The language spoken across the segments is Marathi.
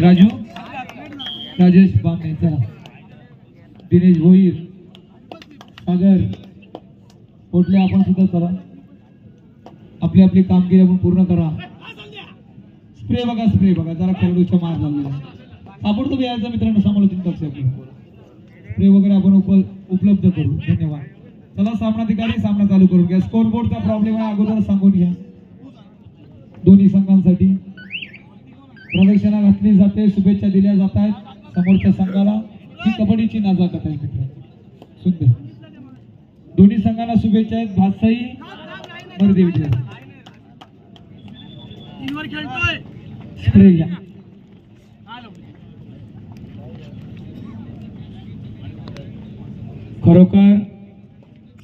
राजू? राजेश बामणे चला. दिनेश भोईर. सागर. पोटले आपण सुद्धा चला. आपली आपली कामगिरी आपण पूर्ण करा. स्प्रे बघा स्प्रे बघा. जरा खेळाडूच्या मार झालेला ताबडतोब यायचा मित्रांनो? सांभाळून लक्ष स्प्रे वगैरे आपण उप उपलब्ध करू. धन्यवाद. चला सामनाधिकारी सामना चालू करून घ्या. स्कोर बोर्डचा प्रॉब्लेम आहे. अगोदर सांगून घ्या. दोन्ही संघांसाठी. प्रदक्षिणा घातली जाते शुभेच्छा दिल्या जात आहेत समोरच्या संघाला. ही कबड्डीची नाजाकत आहे मित्र सुंदर दोन्ही संघांना शुभेच्छा आहेत. भातसाई मर्दे विजय. खरोखर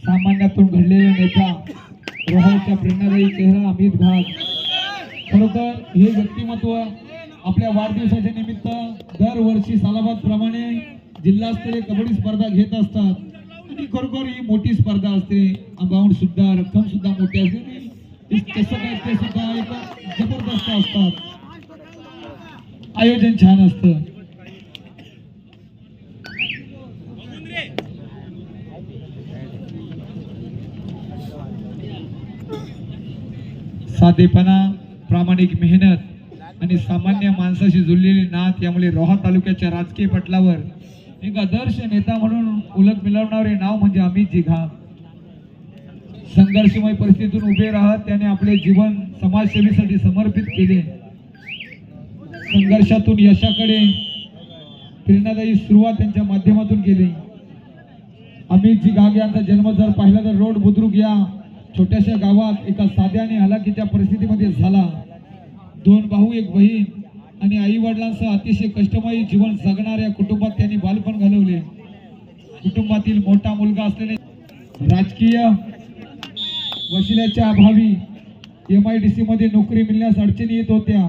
सामान्यातून घडलेले नेता रोहनच्या प्रेरणादायी चेहरा अमित घाट. हे व्यक्तिमत्व आपल्या वाढदिवसाच्या निमित्त दरवर्षी सालाबाद प्रमाणे जिल्हास्तरीय कबड्डी स्पर्धा घेत असतात. आणि खरोखर ही मोठी स्पर्धा असते. अमाऊंट सुद्धा रक्कम सुद्धा मोठी असते. कसं काय ते सुद्धा एक जबरदस्त असतात. आयोजन छान असतं. साधेपणा प्रामाणिक मेहनत आणि सामान्य माणसाशी जुळलेली नात यामुळे रोहा तालुक्याच्या राजकीय पटलावर एक आदर्श नेता म्हणून उलट मिळवणारे नाव म्हणजे अमितजी जिघा संघर्षमय परिस्थितीतून उभे राहत त्याने आपले जीवन समाजसेवेसाठी समर्पित केले. संघर्षातून यशाकडे प्रेरणादायी सुरुवात त्यांच्या माध्यमातून केली. अमितजी गाग यांचा जन्म जर पाहिला तर रोड बुद्रुक या छोट्याशा गावात एका साध्या आणि हलाखीच्या परिस्थितीमध्ये झाला. दोन भाऊ एक बहीण आणि आई वडिलांसह अतिशय कष्टमयी जीवन जगणाऱ्या कुटुंबात त्यांनी बालपण घालवले. कुटुंबातील मोठा मुलगा असलेले राजकीय वशिल्याच्या अभावी एम आय डी सीमध्ये नोकरी मिळण्यास अडचणी येत होत्या.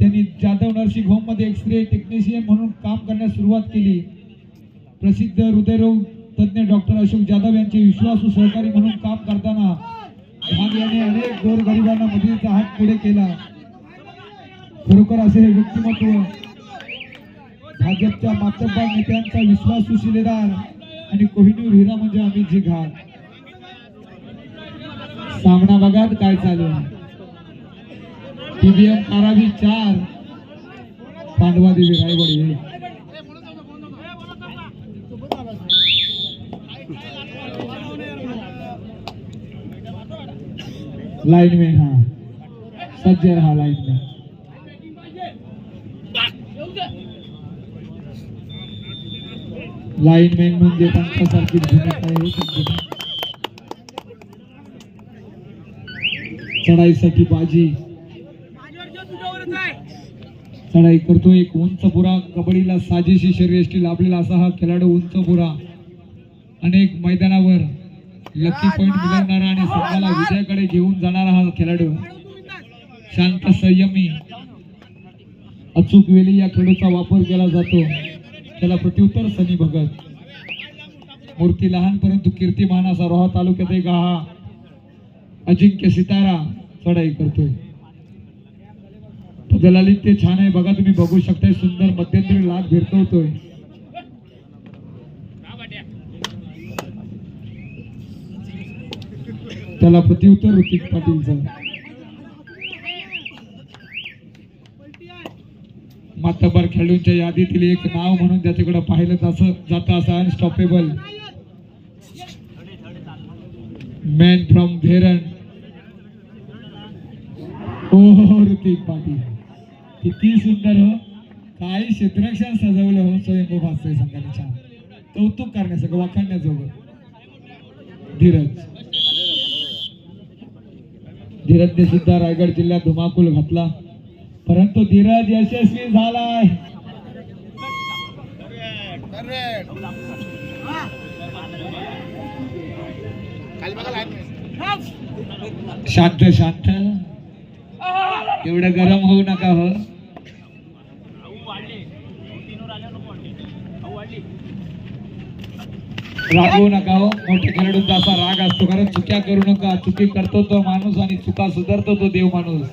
त्यांनी जाधव नर्सिंग होममध्ये एक्स एक्सरे टेक्निशियन म्हणून काम करण्यास सुरुवात केली. प्रसिद्ध हृदयरोग तज्ञ डॉक्टर अशोक जाधव यांचे विश्वासू सहकारी म्हणून काम करताना भाग याने अनेक गोरगरिबांना मदतीचा हात पुढे केला. खरोखर असे हे व्यक्तिमत्व भाजपच्या मातब्बा नेत्यांचा विश्वासू शिलेदार आणि कोहिनूर हिरा म्हणजे अमितजी घाट सामना बघात काय चालू टीबीएम कारावी चार पांडवा देवी रायवड एक लाइन में हाँ. सज्ज रहा लाइन में. लाइन मॅन म्हणजे त्यांच्यासारखीच भूमिका आहे चढाईसाठी बाजी. चढाई करतो एक उंच पुरा कबड्डीला साजेशी शर्यष्टी लाभलेला असा हा खेळाडू उंच पुरा अनेक मैदानावर लकी पॉइंट मिळवणारा आणि संघाला विजयाकडे घेऊन जाणारा हा खेळाडू. शांत संयमी. अचूक वेळी या खेळूचा वापर केला जातो. त्याला प्रत्युत्तर सनी भगत. मूर्ती लहान परंतु कीर्तिमान असा रोहा तालुक्यात एक हा. अजिंक्य सितारा चढाई करतोय. तो दलाली ते छान आहे. बघा तुम्ही बघू शकताय. सुंदर मध्यंतरी लाभ भिरकवतोय त्याला प्रत्युत्तर ऋतिक पाटीलचं. मातबर खेळूंच्या यादीतील एक नाव म्हणून त्याच्याकडे पाहिलं तसं जात असं अनस्टॉपेबल मॅन फ्रॉम धेरण ओ ऋतिक पाटील किती सुंदर हो काही क्षेत्रक्षण सजवलं हो स्वयंभू भासतोय संघाने छान कौतुक करण्यासारखं वाखाणण्याजोगं धीरज धीरजने सुद्धा रायगड जिल्ह्यात धुमाकूल घातला. परंतु धीरज यशस्वी झालाय. शांत शांत. एवढं गरम होऊ नका हो. रागवू नका हो. मोठ्या खेळाडूंचा असा राग असतो. कारण चुक्या करू नका. चुकी करतो तो माणूस आणि चुका सुधारतो तो देव माणूस.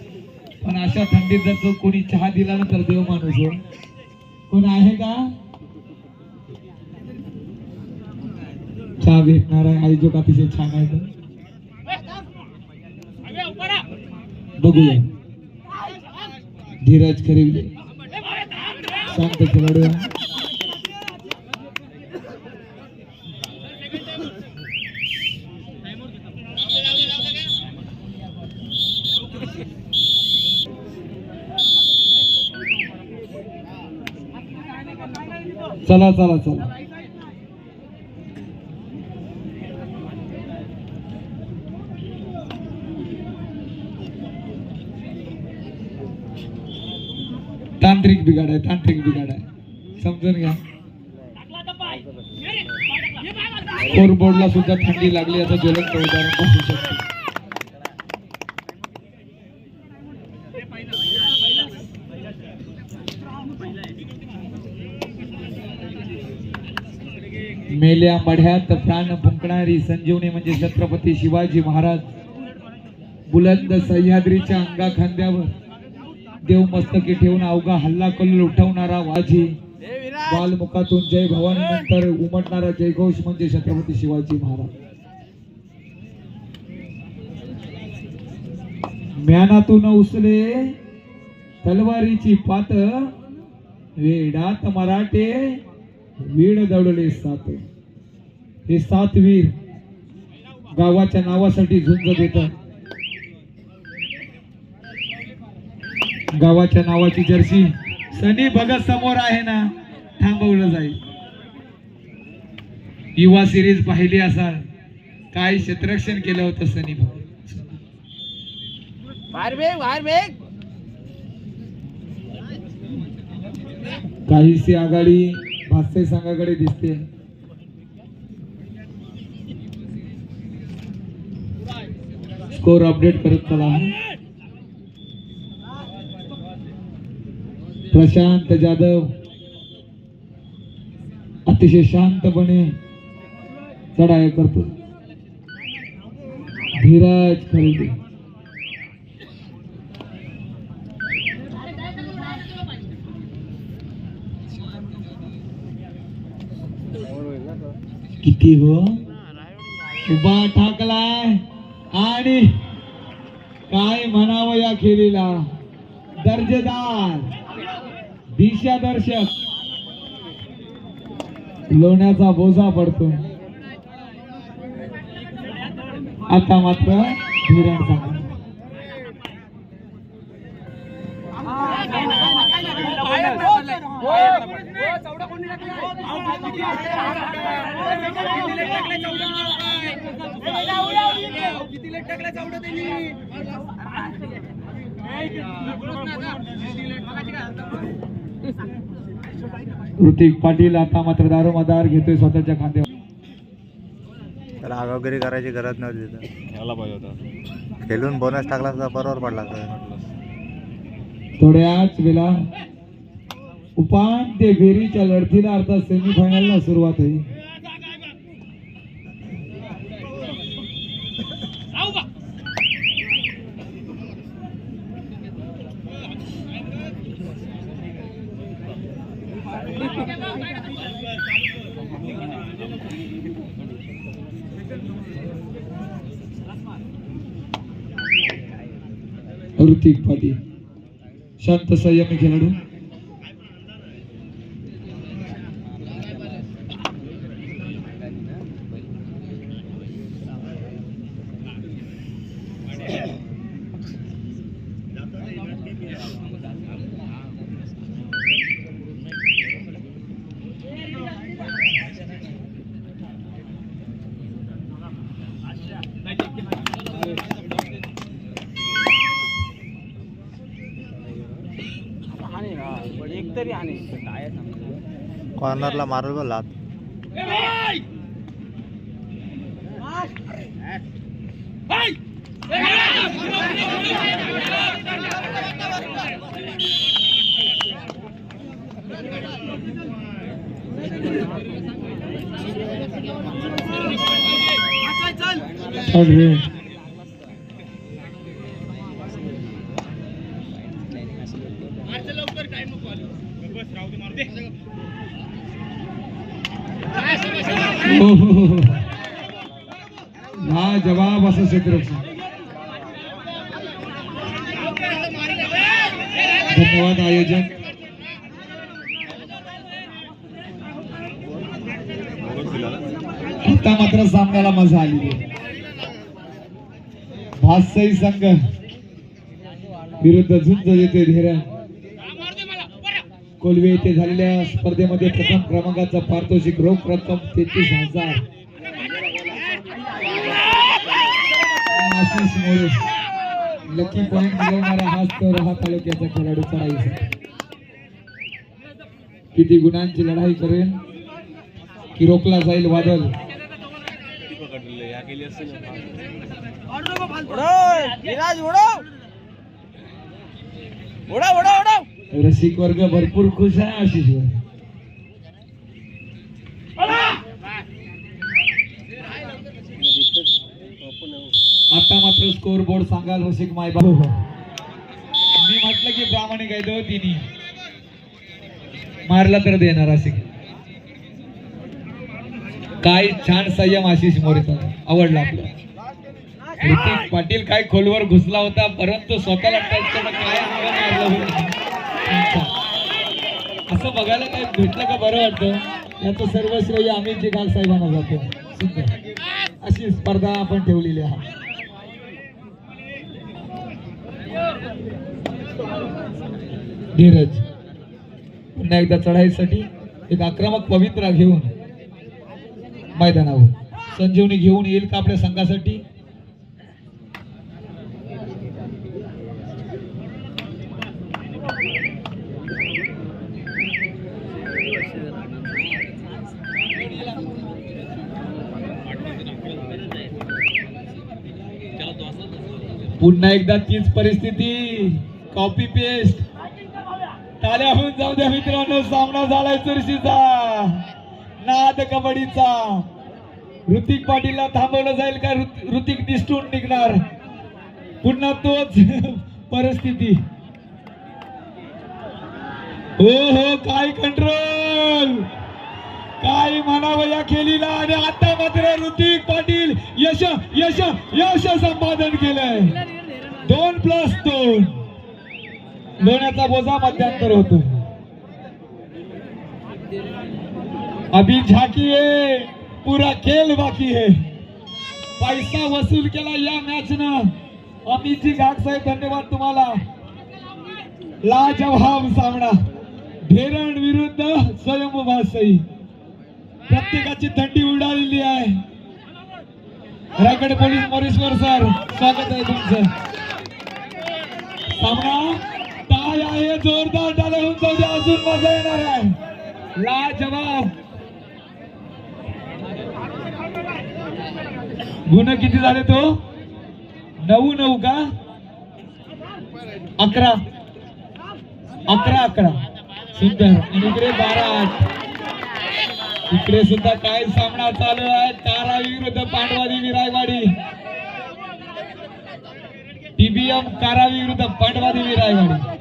पण अशा थंडीत जर तो कोणी चहा दिला ना तर देव माणूस हो. कोण आहे का? चहा भेटणार आहे. आई जो अतिशय छान आहे तो. बघूया. धीरज खरेवले शांत खेळाडू आहे. चला चला चला. तांत्रिक बिघाड आहे तांत्रिक बिघाड आहे. समजून घ्या. स्कोर बोर्डला सुद्धा थंडी लागली याचं ज्वलंत उदाहरण शकतो. मेल्या मढ्यात प्राण फुंकणारी संजीवनी म्हणजे छत्रपती शिवाजी महाराज. बुलंद सह्याद्रीच्या अंगा खांद्यावर देव मस्तकी ठेवून अवघा हल्ला कल उठवणारा वाजी. बालमुखातून जय भवानी नंतर उमटणारा जयघोष म्हणजे छत्रपती शिवाजी महाराज. म्यानातून उसले तलवारीची पात वेडात मराठे वीड दौडले सात. हे सात वीर गावाच्या नावासाठी झुंज देतात. गावाच्या नावाची जर्सी सनी भगत समोर आहे ना थांबवलं जाईल. युवा सिरीज पाहिली असाल काय क्षेत्ररक्षण केलं होतं सनी भगत? काहीशी आघाडी भास्ते संघाकडे दिसते. स्कोर अपडेट करत चला. प्रशांत जाधव. अतिशय शांतपणे चढाई करतो. धीरज खरेदी. किती हो? उभा ठाकलाय. आणि काय म्हणावं या खेळीला दर्जेदार दिशादर्शक लोण्याचा बोजा पडतो आता मात्र धीरण ऋतिक पाटील आता मात्र दारोमदार घेतोय स्वतःच्या खांद्यावर. त्याला आगावगिरी करायची गरज नव्हती तिथं. यायला पाहिजे होता. खेळून बोनस टाकला असता बरोबर पडला असता थोड्याच वेळा उपांत्य फेरीच्या लढतीला अर्थात सेमीफायनलला सुरुवात होईल. प्रवृत्ती पाटील शांत संयमी खेळाडू हाणे ना पण एक तरी हाणे काय सांगतो कॉर्नरला मारल बोलात Okay. जवाब धन्यवाद आयोजक. आता मात्र सामन्याला मजा आली भासई संघ विरुद्ध झुंज येते धीरण कोलवे येथे झालेल्या स्पर्धेमध्ये प्रथम क्रमांकाचा पारितोषिक रोख रक्कम तेहतीस हजार. आशिष मोरे लकी पॉइंट मिळवणारा हाच तर हा तालुक्याचा खेळाडू चढाईचा किती गुणांची लढाई करेल? की रोखला जाईल वादल रसिक वर्ग भरपूर खुश आहे आशिष आशिषवर आता मात्र स्कोर बोर्ड सांगाल रसिक माय बाबू मी म्हटलं की प्रामाणिक आहे तो तिन्ही. मारला तर देणार रसिक. काय छान संयम आशिष मोरेचा. आवडला आपला. ऋतिक पाटील काय खोलवर घुसला होता परंतु स्वतःला काय. असं बघायला काय भेटलं का बरं वाटतं? याचं सर्व श्रेय अमितजी गाल साहेबांना जातो अशी स्पर्धा आपण ठेवलेली आहे. धीरज. पुन्हा एकदा चढाईसाठी एक आक्रमक पवित्रा घेऊन मैदानावर. संजीवनी घेऊन येईल का आपल्या संघासाठी? पुन्हा एकदा तीच परिस्थिती. कॉपी पेस्ट टाळ्या होऊन जाऊ द्या मित्रांनो सामना झालाय चुरशीचा. नाद कबड्डीचा. ऋतिक पाटीलला थांबवलं जाईल का? ऋतिक निष्ठून निघणार. पुन्हा तोच परिस्थिती. हो हो काय कंट्रोल काय म्हणावं या खेळीला आणि आता मात्र ऋतिक पाटील यश यश यश संपादन केलंय. दोन प्लस दोन. लोण्याचा बोजा मध्यांतर होतो अभी झाकी है पूरा खेल बाकी है. पैसा वसूल केला या मॅच न. अमितजी घाट साहेब धन्यवाद तुम्हाला. लाजवाब सामना. धेरण विरुद्ध स्वयंभासई प्रत्येकाची थंडी उडालेली आहे. रायगड पोलीस मोरेश्वर सर स्वागत आहे तुमचं. सामना. काय आहे जोरदार टाळ्या होऊन जाऊ अजून मजा येणार आहे. ला जवाब. गुण किती झाले तो? नऊ नऊ का? अकरा. अकरा अकरा. सुंदर. आणि इकडे बारा आठ. इकडे सुद्धा काय सामना चालू आहे. तारा विरुद्ध पांडवादी विरायवाडी. टीबीएम कारावी विरुद्ध पांडवादेवी रायवाडी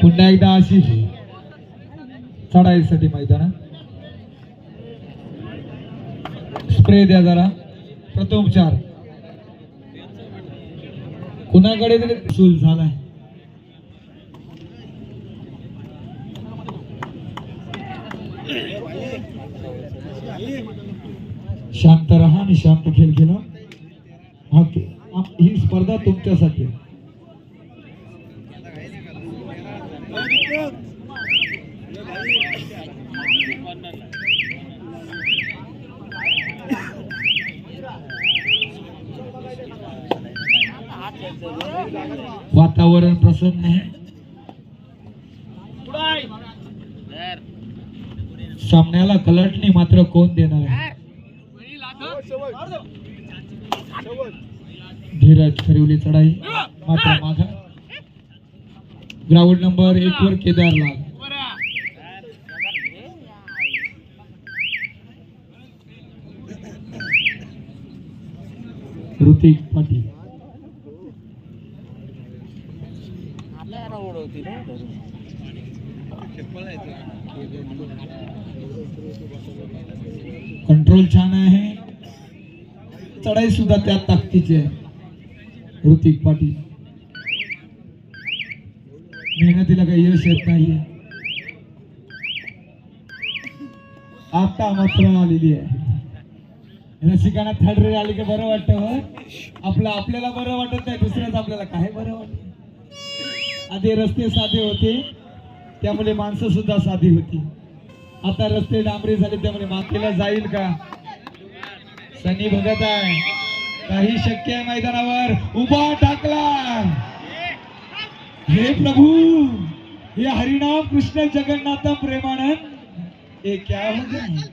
पुन्हा एकदा अशी चढाईसाठी मैदान स्प्रे द्या जरा. प्रथमोपचार कुणाकडे तरी सूल झालाय. शांत राहा आणि शांत खेळ खेळा. हा- ही स्पर्धा तुमच्यासाठी आहे. वातावरण प्रसन्न आहे. सामन्याला कलटणी मात्र कोण देणार आहे? धीरज खरिवली चढाई. मात्र माघ ग्राउंड नंबर एक वर केदारलाल ऋतिक पाटील आपल्याला ओढवती ना कंट्रोल छान आहे. चढाई सुद्धा त्या ताकदीची आहे. ऋतिक पाटील. मेहनतीला काही यश येत नाही आता मात्र आलेली आहे. रसिकांना थर्ड रेड आली की बरं वाटतं आपलं आपल्याला बरं वाटत नाही दुसऱ्याच आपल्याला काय बरं वाटत? आधी रस्ते साधे होते त्यामुळे माणसं सुद्धा साधी होती. आता रस्ते डांबरी झाले त्यामुळे मातेला जाईल का? सनी बघत आहे. काही शक्य आहे मैदानावर. उभा टाकला हे प्रभू हे हरिनाम कृष्ण जगन्नाथ प्रेमानंद. हे क्या हो अशीच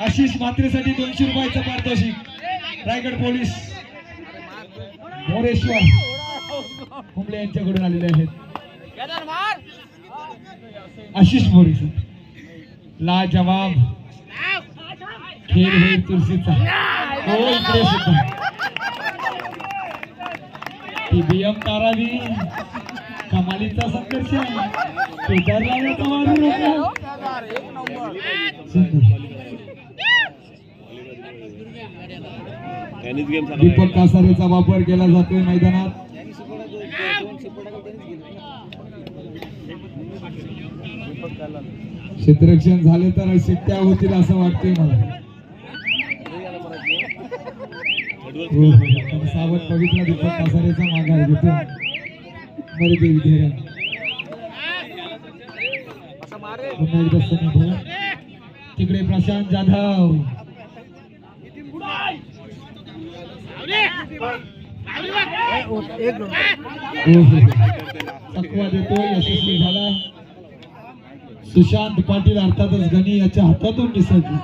आशिष मात्रेसाठी दोनशे रुपयाचं पारितोषिक. रायगड पोलीस. मोरेश्वर. कुंबळे यांच्याकडून आलेले आहेत. आशिष मोरे ला जवाब. खेळ होईल हो इकडे सुद्धा? ती बियम तारावी. कमालीचा संघर्ष. दीपक कासारेचा वापर केला जातोय मैदानात. क्षेत्ररक्षण झाले तर शिट्ट्या होतील असं वाटतंय मला. हो, हो. सावध बघितला दीपक कासारेचा माघार घेतो. पुन्हा एकदा सनी भाऊ तिकडे प्रशांत जाधव. एक हो, हो. चकवा देतो यशस्वी झाला. सुशांत पाटील अर्थातच गणी याच्या हातातून निसटली.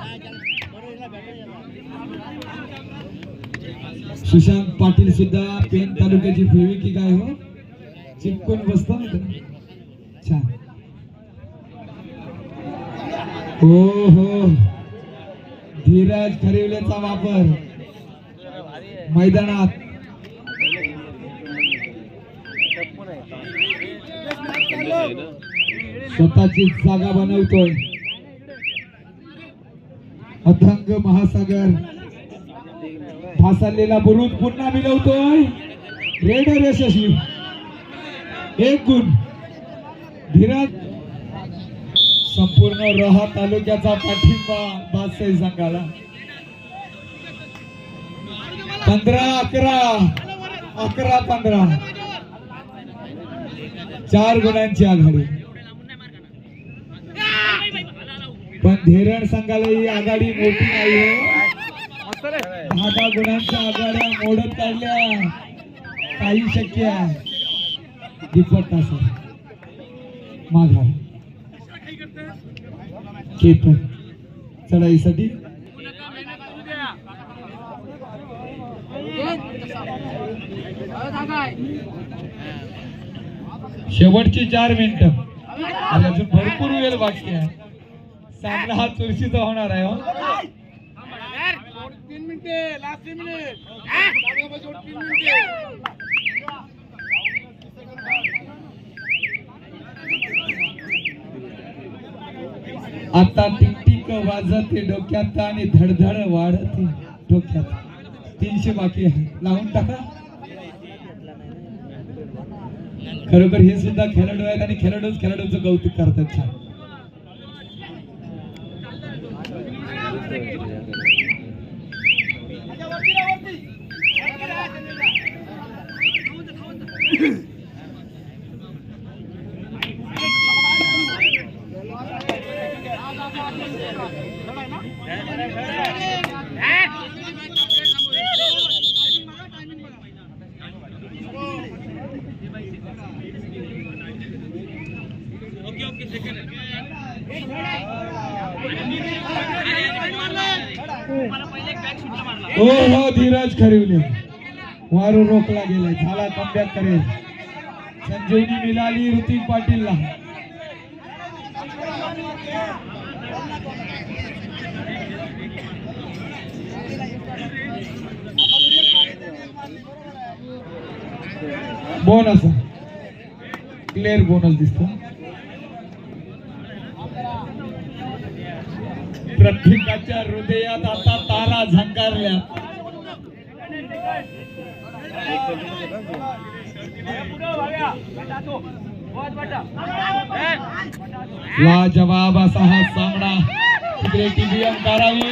सुशांत पाटील सुद्धा पेन तालुक्याची फेवी की काय हो. चिपकून बसतो ना छान. हो हो. धीरज खरिवलेचा वापर. मैदानात. स्वतःची जागा बनवतोय. अथंग महासागर. भासालेला बुरुज पुन्हा मिळवतोय रेडर यशस्वी एक गुण. धीरज. संपूर्ण रहा तालुक्याचा पाठिंबा बादशाही संघाला. पंधरा अकरा. अकरा पंधरा. चार गुणांची आघाडी. पण धीरण संघाला ही आघाडी मोठी नाही हो दहा दहा गुणांच्या आघाड्या मोडत काढल्या. काही शक्य आहे. दीपक कासर. माघार. केतन. चढाईसाठी. शेवटची चार मिनिटं. अजून भरपूर वेळ बाकी आहे. सामना हा चुरशीचा होणार आहे हो. तीन मिनिटे लास्ट तीन मिनिट तीन मिनिटे आता टिकटिक वाजते डोक्यात आणि धडधड वाढते डोक्यात. तीनशे बाकी आहे. लावून टाका. खरोखर हे सुद्धा खेळाडू आहेत आणि खेळाडूच खेळाडूचं कौतुक करतात छान. हो धीरज वारू रोखला गेलाय झाला कमबॅक करेल संजीवनी मिळाली ऋतिक पाटीलला. बोनस क्लिअर बोनस दिसतो. प्रत्येकाच्या हृदयात आता तारा झंकारल्या. लाजवाब असा हा सामना. तिकडे टीव्हीएम करावी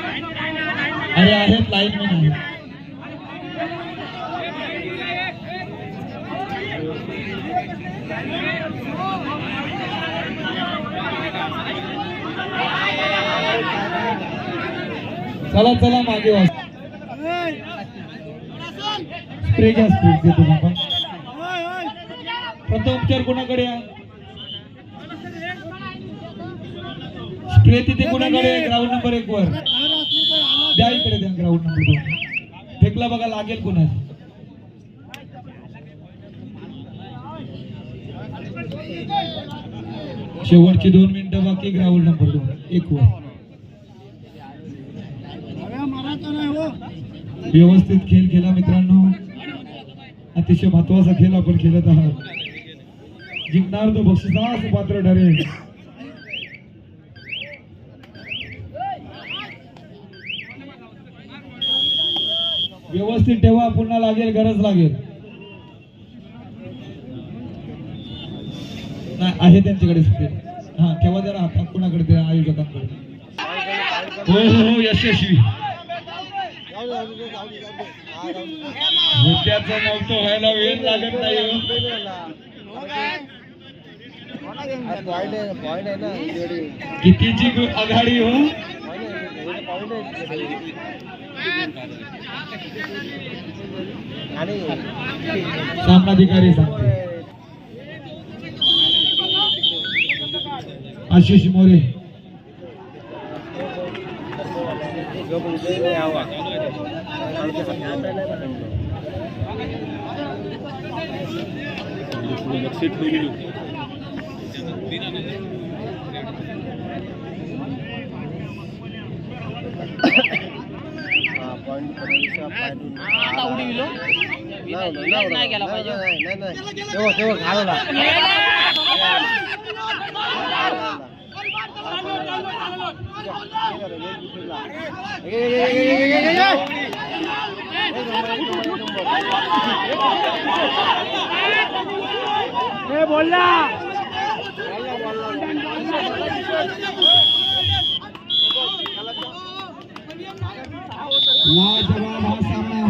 अरे आहेत लाईन मध्ये. चला चला मागे वाच. स्प्रे घ्या स्प्रे देतो आपण. प्रथम उपचार कोणाकडे आहे? स्प्रे तिथे कोणाकडे ग्राउंड नंबर एक वर. द्या इकडे द्या ग्राउंड नंबर दोन. फेकला बघा लागेल कोणाच शेवटची दोन मिनिटं बाकी ग्राउंड नंबर दोन. एक वर. व्यवस्थित खेळ केला मित्रांनो. अतिशय महत्त्वाचा खेळ आपण खेळत आहात. जिंकणार तो बक्षिसास पात्र ठरेल. व्यवस्थित ठेवा पुन्हा लागेल गरज लागेल. नाही आहे त्यांच्याकडे स्पेअर. हा ठेवा जरा हातात कुणाकडे आयोजकांकडे. हो हो हो यशस्वी. मोत्याचं नव्हतं व्हायला वेळ लागत नाही. कितीची आघाडी हो? सामनाधिकारी सांगते. आशिष मोरे. आता उडी गेलो नाही गेला पाहिजे बोलला लाजवाब हा सामना